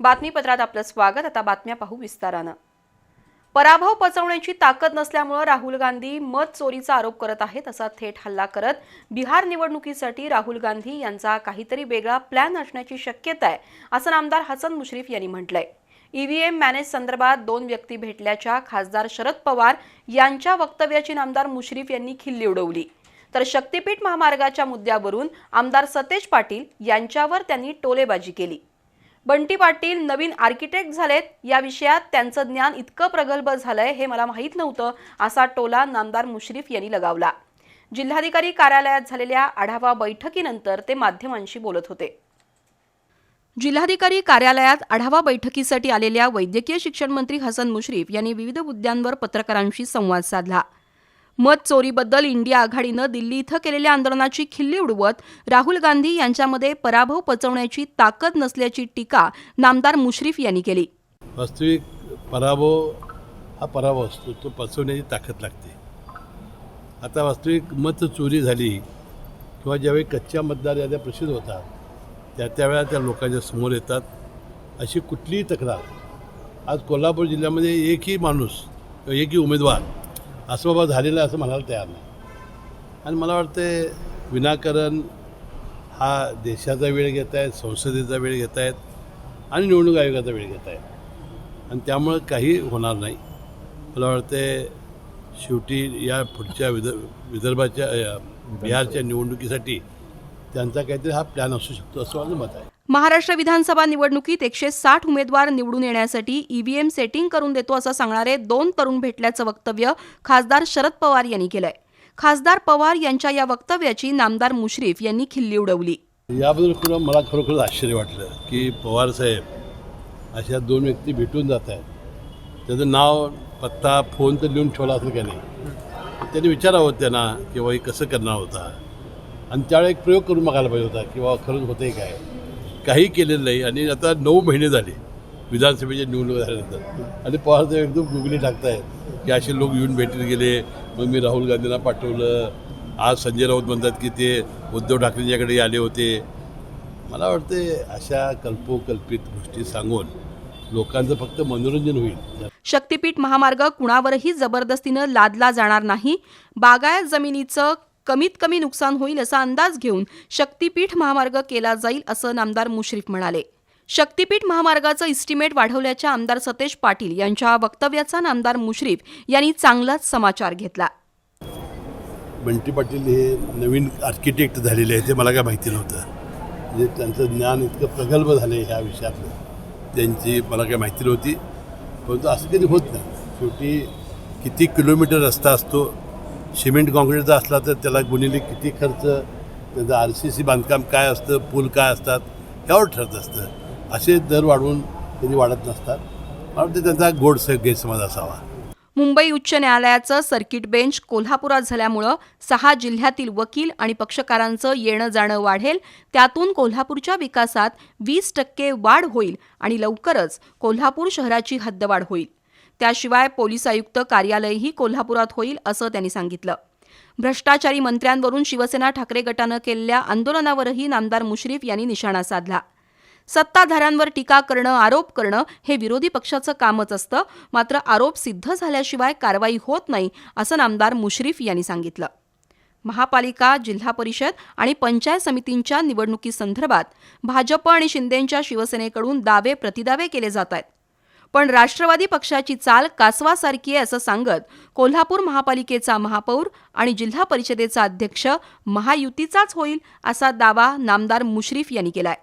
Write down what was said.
बातमीपत्रात आपलं स्वागत. आता बातम्या पाहू विस्तारानं. पराभव पचवण्याची ताकद नसल्यामुळं राहुल गांधी मत चोरीचा आरोप करत आहेत असा थेट हल्ला करत बिहार निवडणुकीसाठी राहुल गांधी यांचा काहीतरी वेगळा प्लॅन असण्याची शक्यता आहे असं नामदार हसन मुश्रीफ यांनी म्हटलंय. ईव्हीएम मॅनेज संदर्भात दोन व्यक्ती भेटल्याच्या खासदार शरद पवार यांच्या वक्तव्याची नामदार मुश्रीफ यांनी खिल्ली उडवली. तर शक्तीपीठ महामार्गाच्या मुद्द्यावरून आमदार सतेज पाटील यांच्यावर त्यांनी टोलेबाजी केली. बंटी पाटील नवीन आर्किटेक्ट झालेत. या विषयात त्यांचं ज्ञान इतकं प्रगल्भ झालंय हे मला माहीत नव्हतं असा टोला नामदार मुश्रीफ यांनी लगावला. जिल्हाधिकारी कार्यालयात झालेल्या आढावा बैठकीनंतर ते माध्यमांशी बोलत होते. जिल्हाधिकारी कार्यालयात आढावा बैठकीसाठी आलेल्या वैद्यकीय शिक्षण मंत्री हसन मुश्रीफ यांनी विविध मुद्द्यांवर पत्रकारांशी संवाद साधला. मत चोरीबद्दल इंडिया आघाडीनं दिल्ली इथं केलेल्या आंदोलनाची खिल्ली उडवत राहुल गांधी यांच्यामध्ये पराभव पचवण्याची ताकद नसल्याची टीका नामदार मुश्रीफ यांनी केली. वास्तविक पराभव हा पराभव असतो. तो पचवण्याची ताकद लागते. आता वास्तविक मत चोरी झाली किंवा ज्यावेळी कच्च्या मतदार याद्या प्रसिद्ध होतात त्या त्यावेळेला त्या लोकांच्या समोर येतात. अशी कुठलीही तक्रार. आज कोल्हापूर जिल्ह्यामध्ये एकही माणूस एकही उमेदवार असं बाबा झालेलं असं म्हणायला तयार नाही. आणि मला वाटते विनाकारण हा देशाचा वेळ घेत आहेत संसदेचा वेळ घेत आहेत आणि निवडणूक आयोगाचा वेळ घेत आहेत. आणि त्यामुळं काही होणार नाही. मला वाटते शेवटी या पुढच्या विद विदर्भाच्या बिहारच्या निवडणुकीसाठी त्यांचा काहीतरी हा प्लॅन असू शकतो असं माझं मत आहे. महाराष्ट्र विधानसभा निवडणुकीत एकशे साठ उमेदवार निवडून येण्यासाठी ईव्हीएम सेटिंग करून देतो असं सांगणारे दोन तरुण भेटल्याचं वक्तव्य खासदार शरद पवार यांनी केलंय. खासदार पवार यांच्या या वक्तव्याची नामदार मुश्रीफ यांनी खिल्ली उडवली. याबद्दल मला खरोखर आश्चर्य वाटलं की पवार साहेब अशा दोन व्यक्ती भेटून जात आहेत. त्याचं नाव पत्ता फोन तर लिहून ठेवला असेल का नाही? त्यांनी विचारावं त्यांना की बाबा हे कसं करणार होता. आणि त्यावेळी एक प्रयोग करून बघायला पाहिजे होता किंवा खरंच होतंय काय? काही केलेलं नाही. आणि आता नऊ महिने झाले विधानसभेच्या निवडणूक झाल्यानंतर. आणि पवार साहेब एकदम गुगली टाकतायत की असे लोक येऊन भेटत गेले. मग मी राहुल गांधींना पाठवलं. आज संजय राऊत म्हणतात की ते उद्धव ठाकरेंच्याकडे आले होते. मला वाटते अशा कल्पोकल्पित गोष्टी सांगून लोकांचं फक्त मनोरंजन होईल. शक्तीपीठ महामार्ग कुणावरही जबरदस्तीनं लादला जाणार नाही. बागायत जमिनीचं कमीत कमी नुकसान होईल असा अंदाज घेऊन शक्तीपीठ महामार्ग केला जाईल असं नामदार मुश्रीफ म्हणाले. शक्तीपीठ महामार्गाचं इस्टिमेट वाढवल्याच्या आमदार सतेज पाटील यांच्या वक्तव्याचा नामदार मुश्रीफ यांनी चांगलाच समाचार घेतला. बंटी पाटील हे नवीन आर्किटेक्ट झालेले आहे ते मला काय माहिती नव्हतं. म्हणजे त्यांचं ज्ञान इतकं प्रगल्भ झालं आहे ह्या विषयातलं. त्यांची मला काय माहिती नव्हती. परंतु असं कधी होत नाही. शेवटी किती किलोमीटर रस्ता असतो सिमेंट काँक्रीटचा असला तर त्याला गुणिले किती खर्च त्याचं आर सी सी बांधकाम काय असतं पूल काय असतात यावर ठरत असतं. असे दर वाढवून कधी वाढत नसतात. मला वाटतं त्यांचा गोड गैरसमज असावा. मुंबई उच्च न्यायालयाचं सर्किट बेंच कोल्हापुरात झाल्यामुळं सहा जिल्ह्यातील वकील आणि पक्षकारांचं येणं जाणं वाढेल. त्यातून कोल्हापूरच्या विकासात वीस टक्के वाढ होईल आणि लवकरच कोल्हापूर शहराची हद्दवाढ होईल. त्याशिवाय पोलीस आयुक्त कार्यालयही कोल्हापुरात होईल असं त्यांनी सांगितलं. भ्रष्टाचारी मंत्र्यांवरून शिवसेना ठाकरे गटानं केलेल्या आंदोलनावरही नामदार मुश्रीफ यांनी निशाणा साधला. सत्ताधाऱ्यांवर टीका करणं आरोप करणं हे विरोधी पक्षाचं कामच असतं मात्र आरोप सिद्ध झाल्याशिवाय कारवाई होत नाही असं नामदार मुश्रीफ यांनी सांगितलं. महापालिका जिल्हा परिषद आणि पंचायत समितींच्या निवडणुकीसंदर्भात भाजप आणि शिंदेंच्या शिवसेनेकडून दावे प्रतिदावे केले जात आहेत. पण राष्ट्रवादी पक्षाची चाल कासवासारखी आहे असं सांगत कोल्हापूर महापालिकेचा महापौर आणि जिल्हा परिषदेचा अध्यक्ष महायुतीचाच होईल असा दावा नामदार मुश्रीफ यांनी केलाय.